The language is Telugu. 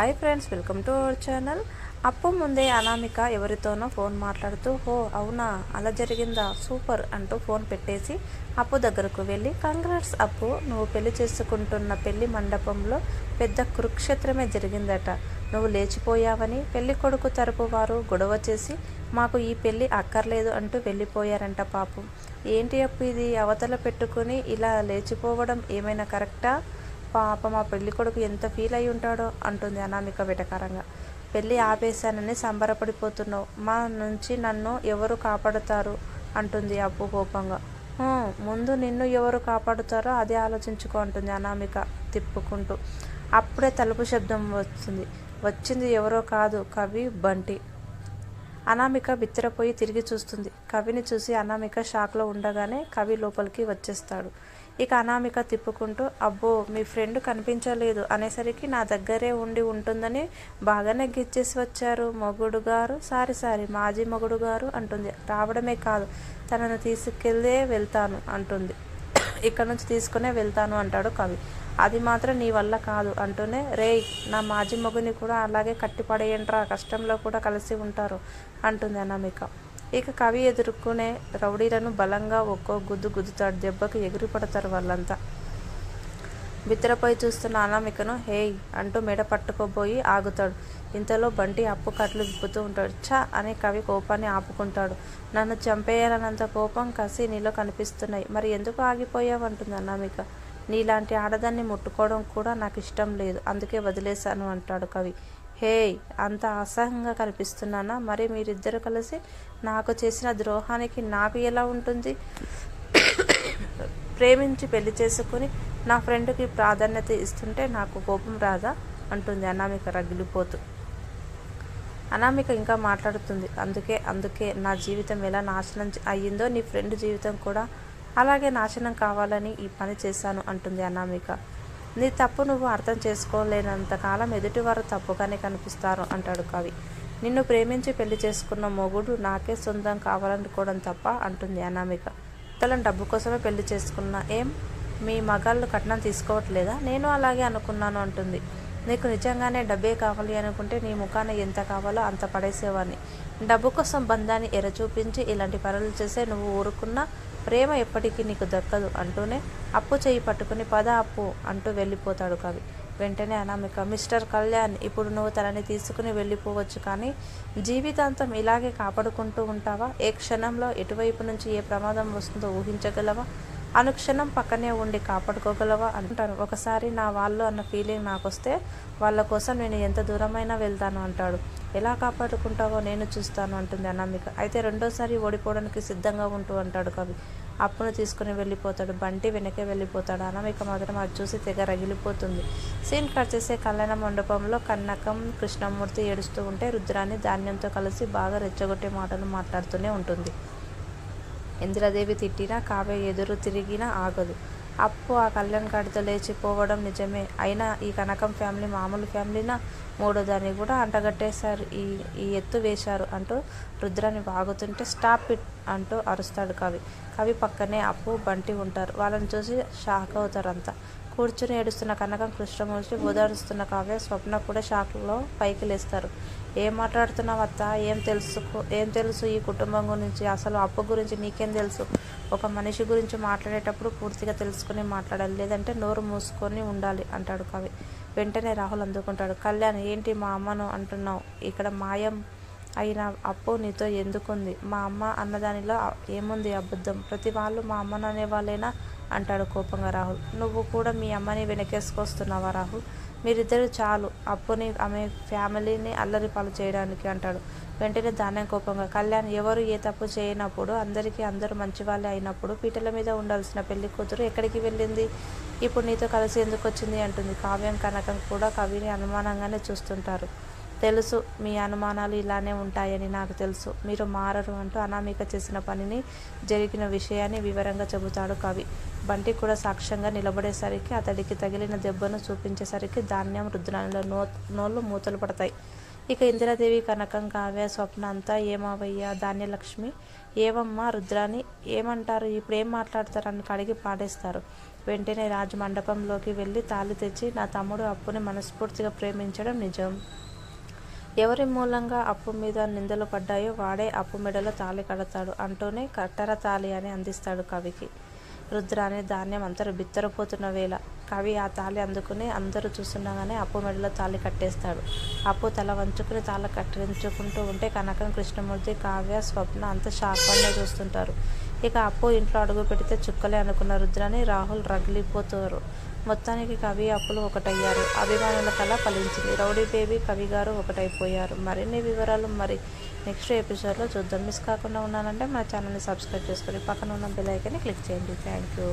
Hi friends welcome to our channel అప్పు ముందే అనామిక ఎవరితోనో ఫోన్ మాట్లాడుతూ హో అవునా? అలా జరిగిందా? సూపర్ అంటూ ఫోన్ పెట్టేసి అప్పు దగ్గరకు వెళ్ళి కంగ్రాట్స్ అప్పు నువ్వు పెళ్ళి చేసుకుంటున్న పెళ్ళి మండపంలో పెద్ద కురుక్షేత్రమే జరిగిందట. నువ్వు లేచిపోయావని పెళ్ళి కొడుకు తరపు వారు గొడవ చేసి మాకు ఈ పెళ్ళి అక్కర్లేదు అంటూ వెళ్ళిపోయారంట పాపం. ఏంటి అప్పు ఇది? అవతల పెట్టుకుని ఇలా లేచిపోవడం ఏమైనా కరెక్టా? పాప మా పెళ్ళి కొడుకు ఎంత ఫీల్ అయి ఉంటాడో అంటుంది అనామిక వెటకారంగా. పెళ్ళి ఆపేశానని సంబరపడిపోతున్నావు. మా నుంచి నన్ను ఎవరు కాపాడుతారు? అంటుంది అప్పు కోపంగా. ముందు నిన్ను ఎవరు కాపాడుతారో అదే ఆలోచించుకో అంటుంది అనామిక తిప్పుకుంటూ. అప్పుడే తలుపు శబ్దం వస్తుంది. వచ్చింది ఎవరో కాదు కవి బంటి. అనామిక బిత్తరపోయి తిరిగి చూస్తుంది. కవిని చూసి అనామిక షాక్లో ఉండగానే కవి లోపలికి వచ్చేస్తాడు. ఇక అనామిక తిప్పుకుంటూ అబ్బో మీ ఫ్రెండ్ కనిపించలేదు అనేసరికి నా దగ్గరే ఉండి ఉంటుందని బాగానే గిచ్చేసి వచ్చారు మొగుడు గారు. సారీ సారీ మాజీ మొగుడు గారు అంటుంది. రావడమే కాదు తనను తీసుకెళ్ళే వెళ్తాను అంటుంది. ఇక్కడ నుంచి తీసుకునే వెళ్తాను అంటాడు కవి. అది మాత్రం నీ వల్ల కాదు అంటూనే రేయ్ నా మాజీ మగుని కూడా అలాగే కట్టిపడేయంట్రా కష్టంలో కూడా కలిసి ఉంటారు అంటుంది అనామిక. ఇక కవి ఎదుర్కొనే రౌడీలను బలంగా ఒక్కో గుద్దు గుద్దుతాడు. దెబ్బకు ఎగిరి పడతారు వాళ్ళంతా. బిత్తరపై చూస్తున్న అనామికను హేయ్ అంటూ మెడ పట్టుకోబోయి ఆగుతాడు. ఇంతలో బంటి అప్పు కట్లు విప్పుతూ ఉంటాడు. ఛా అని కవి కోపాన్ని ఆపుకుంటాడు. నన్ను చంపేయాలన్నంత కోపం కసి నీలో కనిపిస్తున్నాయి. మరి ఎందుకు ఆగిపోయావు? అంటుంది అనామిక. నీలాంటి ఆడదాన్ని ముట్టుకోవడం కూడా నాకు ఇష్టం లేదు. అందుకే వదిలేశాను అంటాడు కవి. హేయ్ అంత అసహ్యంగా కనిపిస్తున్నానా? మరి మీరిద్దరు కలిసి నాకు చేసిన ద్రోహానికి నాకు ఎలా ఉంటుంది? ప్రేమించి పెళ్ళి చేసుకుని నా ఫ్రెండ్కి ప్రాధాన్యత ఇస్తుంటే నాకు కోపం రాదా? అంటుంది అనామిక రగిలిపోతూ. అనామిక ఇంకా మాట్లాడుతుంది. అందుకే అందుకే నా జీవితం ఎలా నాశనం అయ్యిందో నీ ఫ్రెండ్ జీవితం కూడా అలాగే నాశనం కావాలని ఈ పని చేశాను అంటుంది అనామిక. నీ తప్పు నువ్వు అర్థం చేసుకోలేనంత కాలం ఎదుటివారు తప్పుగానే కనిపిస్తారు అంటాడు కవి. నిన్ను ప్రేమించి పెళ్ళి చేసుకున్న మొగుడు నాకే సొంతం కావాలనుకోవడం తప్ప అంటుంది అనామిక. తలను డబ్బు కోసమే పెళ్ళి చేసుకున్నా ఏం? మీ మగాళ్ళు కట్నం తీసుకోవట్లేదా? నేను అలాగే అనుకున్నాను అంటుంది. నీకు నిజంగానే డబ్బే కావాలి అనుకుంటే నీ ముఖాన ఎంత కావాలో అంత పడేసేవాడిని డబ్బు కోసం బంధాన్ని ఎర చూపించి ఇలాంటి పనులు చేసే నువ్వు ఊరుకున్నా ప్రేమ ఎప్పటికీ నీకు దక్కదు అంటూనే అప్పు చేయి పట్టుకుని పద అప్పు అంటూ వెళ్ళిపోతాడు కవి. వెంటనే అనామిక మిస్టర్ కళ్యాణ్ ఇప్పుడు నువ్వు తనని తీసుకుని వెళ్ళిపోవచ్చు కానీ జీవితాంతం ఇలాగే కాపాడుకుంటూ ఉంటావా? ఏ క్షణంలో ఎటువైపు నుంచి ఏ ప్రమాదం వస్తుందో ఊహించగలవా? అనుక్షణం పక్కనే ఉండి కాపాడుకోగలవా అంటాను ఒకసారి నా వాళ్ళు అన్న ఫీలింగ్ నాకు వస్తే వాళ్ళ కోసం నేను ఎంత దూరమైనా వెళ్తాను అంటాడు. ఎలా కాపాడుకుంటావో నేను చూస్తాను అంటుంది అనామిక. అయితే రెండోసారి ఓడిపోవడానికి సిద్ధంగా ఉంటూ అంటాడు కవి. అప్పును తీసుకుని వెళ్ళిపోతాడు. బంటి వెనకే వెళ్ళిపోతాడు. అనామిక మాత్రం అది చూసి తెగ రగిలిపోతుంది. సీన్ కట్ చేసే కళ్యాణ మండపంలో కన్నకం కృష్ణమూర్తి ఏడుస్తూ ఉంటే రుద్రాన్ని ధాన్యంతో కలిసి బాగా రెచ్చగొట్టే మాటలు మాట్లాడుతూనే ఉంటుంది. ఇంద్రదేవి తిట్టినా కావ్య ఎదురు తిరిగినా ఆగదు. అప్పు ఆ కళ్యాణ్ గారితో లేచిపోవడం నిజమే. అయినా ఈ కనకం ఫ్యామిలీ మామూలు ఫ్యామిలీనా? మూడో దాన్ని కూడా అంటగట్టేశారు. ఈ ఈ ఎత్తు వేశారు అంటూ రుద్రాన్ని వాగుతుంటే స్టాప్ ఇట్ అంటూ అరుస్తాడు కవి. కవి పక్కనే అప్పు బంటి ఉంటారు. వాళ్ళని చూసి షాక్ అవుతారు అంతా కూర్చుని ఏడుస్తున్న కనకం కృష్ణమూర్తి ఓదారుస్తున్న కావ్య స్వప్న కూడా షాక్లో పైకి లేస్తారు. ఏం మాట్లాడుతున్నావు అత్త? ఏం తెలుసుకో? ఏం తెలుసు ఈ కుటుంబం గురించి? అసలు అప్పు గురించి నీకేం తెలుసు? ఒక మనిషి గురించి మాట్లాడేటప్పుడు పూర్తిగా తెలుసుకుని మాట్లాడాలి. లేదంటే నోరు మూసుకొని ఉండాలి అంటాడు కవి వెంటనే రాహుల్ అందుకుంటాడు. కళ్యాణ్ ఏంటి మా అమ్మను అంటున్నావు? ఇక్కడ మాయం అయిన అప్పు నీతో ఎందుకుంది? మా అమ్మ అన్నదానిలో ఏముంది అబద్ధం? ప్రతి వాళ్ళు మా అమ్మను అనేవాళ్ళైనా అంటాడు కోపంగా రాహుల్. నువ్వు కూడా మీ అమ్మని వెనకేసుకొస్తున్నావా రాహుల్? మీరిద్దరు చాలు అప్పుని ఆమె ఫ్యామిలీని అల్లరి పాలు చేయడానికి అంటాడు. వెంటనే దానం కోపంగా కళ్యాణ్ ఎవరు ఏ తప్పు చేయనప్పుడు అందరికీ అందరూ మంచివాళ్ళే అయినప్పుడు పీటల మీద ఉండాల్సిన పెళ్ళి కూతురు ఎక్కడికి వెళ్ళింది? ఇప్పుడు నీతో కలిసి ఎందుకు వచ్చింది అంటుంది. కావ్యం కనకం కూడా కవిని అనుమానంగానే చూస్తుంటారు. తెలుసు మీ అనుమానాలు ఇలానే ఉంటాయని నాకు తెలుసు. మీరు మారరు అంటూ అనామిక చేసిన పనిని జరిగిన విషయాన్ని వివరంగా చెబుతాడు కవి. బంటి కూడా సాక్ష్యంగా నిలబడేసరికి అతడికి తగిలిన దెబ్బను చూపించేసరికి ధాన్యం రుద్రాలలో నో నోళ్ళు మూతలు పడతాయి. ఇక ఇందిరాదేవి కనకం కావ్య స్వప్న అంతా ఏమావయ్యా ధాన్యలక్ష్మి? ఏవమ్మా రుద్రాని? ఏమంటారు? ఇప్పుడు ఏం మాట్లాడతారు అని కడిగి పాడేస్తారు. వెంటనే రాజు మండపంలోకి వెళ్ళి తాళి తెచ్చి నా తమ్ముడు అప్పుని మనస్ఫూర్తిగా ప్రేమించడం నిజం. ఎవరి మూలంగా అప్పు మీద నిందలు పడ్డాయో వాడే అప్పు మెడలో తాళి కడతాడు. అంటూనే కట్టర తాళి అని అందిస్తాడు కవికి. రుద్ర అనే ధాన్యం అందరూ బిత్తరపోతున్న వేళ కవి ఆ తాళి అందుకుని అందరూ చూస్తుండగానే అప్పు మెడలో తాళి కట్టేస్తాడు. అప్పు తల వంచుకుని తాళి కట్టించుకుంటూ ఉంటే కనకం కృష్ణమూర్తి కావ్య స్వప్న అంత షాక్గానే చూస్తుంటారు. ఇక అప్పు ఇంట్లో అడుగు పెడితే చుక్కలే అనుకున్న రుద్రని రాహుల్ రగిలిపోతారు. మొత్తానికి కవి అప్పులు ఒకటయ్యారు. అభిమానుల కళ ఫలించింది. రౌడీ బేబీ కవి గారు ఒకటైపోయారు. మరిన్ని వివరాలు మరి నెక్స్ట్ ఎపిసోడ్లో చూద్దాం. మిస్ కాకుండా ఉన్నానంటే మా ఛానల్ని సబ్స్క్రైబ్ చేసుకొని పక్కన ఉన్న బెల్ ఐకాన్ని క్లిక్ చేయండి. Thank you.